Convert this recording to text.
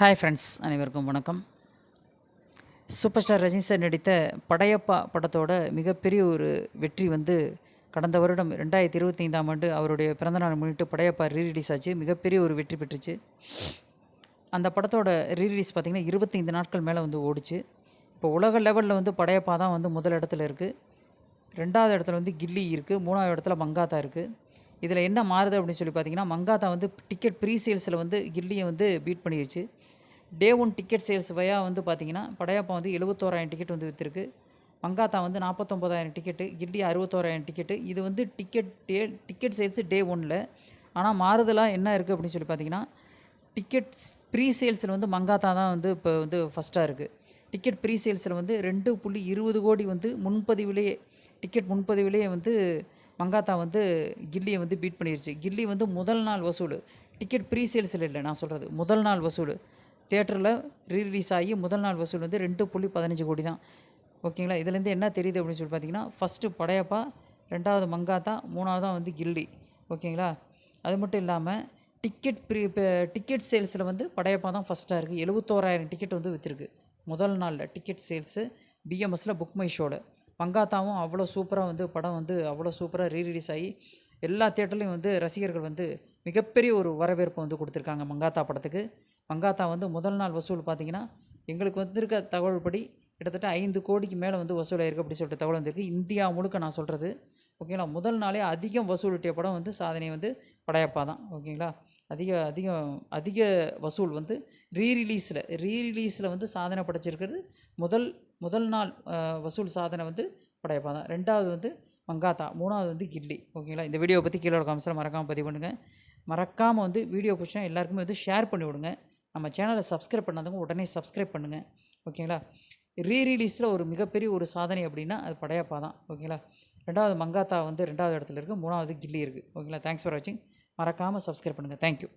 Hi friends அனைவருக்கும் வணக்கம். Super star Rajini sir நடித்த படையப்பா படத்தோட மிகப்பெரிய ஒரு வெற்றி வந்து கடந்த வருடம் ரெண்டாயிரத்தி இருபத்தி ஐந்தாம் ஆண்டு அவருடைய பிறந்தநாள் முன்னிட்டு படையப்பா ரீரிலீஸ் ஆச்சு. மிகப்பெரிய ஒரு வெற்றி பெற்றுச்சு. அந்த படத்தோட ரீரிலீஸ் பார்த்திங்கன்னா இருபத்தைந்து நாட்கள் மேலே வந்து ஓடிச்சு. இப்போ உலக லெவலில் வந்து படையப்பா தான் வந்து முதல் இடத்துல இருக்குது ரெண்டாவது இடத்துல வந்து கில்லி இருக்குது மூணாவது இடத்துல மங்காத்தா இருக்குது இதில் என்ன மாறுது அப்படின்னு சொல்லி பார்த்தீங்கன்னா மங்காத்தா வந்து டிக்கெட் ப்ரீ சேல்ஸில் வந்து கில்லியை வந்து பீட் பண்ணிடுச்சு day one ticket sales via வந்து பார்த்தீங்கன்னா படையாப்பா வந்து எழுபத்தோராயிரம் டிக்கெட் வந்து விற்றுருக்கு மங்காத்தா வந்து நாற்பத்தொம்போதாயிரம் டிக்கெட்டு கில்லி அறுபத்தோராயிரம் டிக்கெட்டு இது வந்து ticket day ticket sales day ஒனில் ஆனால் மாறுதலாக என்ன இருக்குது அப்படின்னு சொல்லி பார்த்தீங்கன்னா டிக்கெட் ப்ரீ சேல்ஸில் வந்து மங்காத்தா தான் வந்து இப்போ வந்து ஃபஸ்ட்டாக இருக்குது டிக்கெட் ப்ரீ சேல்ஸில் வந்து ரெண்டு புள்ளி இருபது கோடி வந்து முன்பதிவிலேயே டிக்கெட் முன்பதிவிலேயே வந்து மங்காத்தா வந்து கில்லியை வந்து பீட் பண்ணிருச்சு. கில்லி வந்து முதல் நாள் வசூல். டிக்கெட் ப்ரீ சேல்ஸில் இல்லை நான் சொல்கிறது முதல் நாள் வசூல். தேட்டரில் ரீரிலீஸ் ஆகி முதல் நாள் வசூல் வந்து ரெண்டு புள்ளி பதினஞ்சு கோடி தான். ஓகேங்களா? இதுலேருந்து என்ன தெரியுது அப்படின்னு சொல்லி பார்த்தீங்கன்னா ஃபஸ்ட்டு படையப்பா ரெண்டாவது மங்காத்தா மூணாவதாக வந்து கில்லி. ஓகேங்களா? அது மட்டும் இல்லாமல் டிக்கெட் ப்ரீ இப்போ டிக்கெட் சேல்ஸில் வந்து படையப்பா தான் ஃபஸ்ட்டாக இருக்குது எழுபத்தோராயிரம் டிக்கெட் வந்து விற்றுருக்கு முதல் நாளில் டிக்கெட் சேல்ஸு பிஎம்எஸில் புக் மை ஷோவில் மங்காத்தாவும் அவ்வளோ சூப்பராக வந்து படம் வந்து அவ்வளோ சூப்பராக ரீரிலீஸ் ஆகி எல்லா தேட்டர்லையும் வந்து ரசிகர்கள் வந்து மிகப்பெரிய ஒரு வரவேற்பு வந்து கொடுத்துருக்காங்க மங்காத்தா படத்துக்கு. மங்காத்தா வந்து முதல் நாள் வசூல் பார்த்தீங்கன்னா எங்களுக்கு வந்திருக்க தகவல் படி கிட்டத்தட்ட ஐந்து கோடிக்கு மேலே வந்து வசூலாயிருக்கு அப்படி சொல்லிட்டு தகவல் வந்திருக்கு. இந்தியா முழுக்க நான் சொல்கிறது ஓகேங்களா? முதல் நாளே அதிகம் வசூலிட்டிய படம் வந்து சாதனை வந்து படையப்பா தான். ஓகேங்களா? அதிக அதிகம் அதிக வசூல் வந்து ரீரிலீஸில் ரீரிலீஸில் வந்து சாதனை படைச்சிருக்கிறது. முதல் முதல் நாள் வசூல் சாதனை வந்து படையப்பா தான். ரெண்டாவது வந்து மங்காத்தா மூணாவது வந்து கில்லி. ஓகேங்களா? இந்த வீடியோ பற்றி கீழே காமிச்சில் மறக்காமல் பதிவு பண்ணுங்கள் மறக்காமல் வந்து வீடியோ பிடிச்சா எல்லாருக்குமே வந்து ஷேர் பண்ணி விடுங்க. நம்ம சேனலை சப்ஸ்கிரைப் பண்ணாதவங்க உடனே சப்ஸ்கிரைப் பண்ணுங்கள் ஓகேங்களா? ரீரிலீஸில் ஒரு மிகப்பெரிய ஒரு சாதனை அப்படின்னா அது படையப்பா தான். ஓகேங்களா? ரெண்டாவது மங்காத்தா வந்து ரெண்டாவது இடத்துல இருக்குது மூணாவது கில்லி இருக்குது ஓகேங்களா? தேங்க்ஸ் ஃபார் வாட்சிங் மறக்காமல் சப்ஸ்கிரைப் பண்ணுங்கள் தேங்க்யூ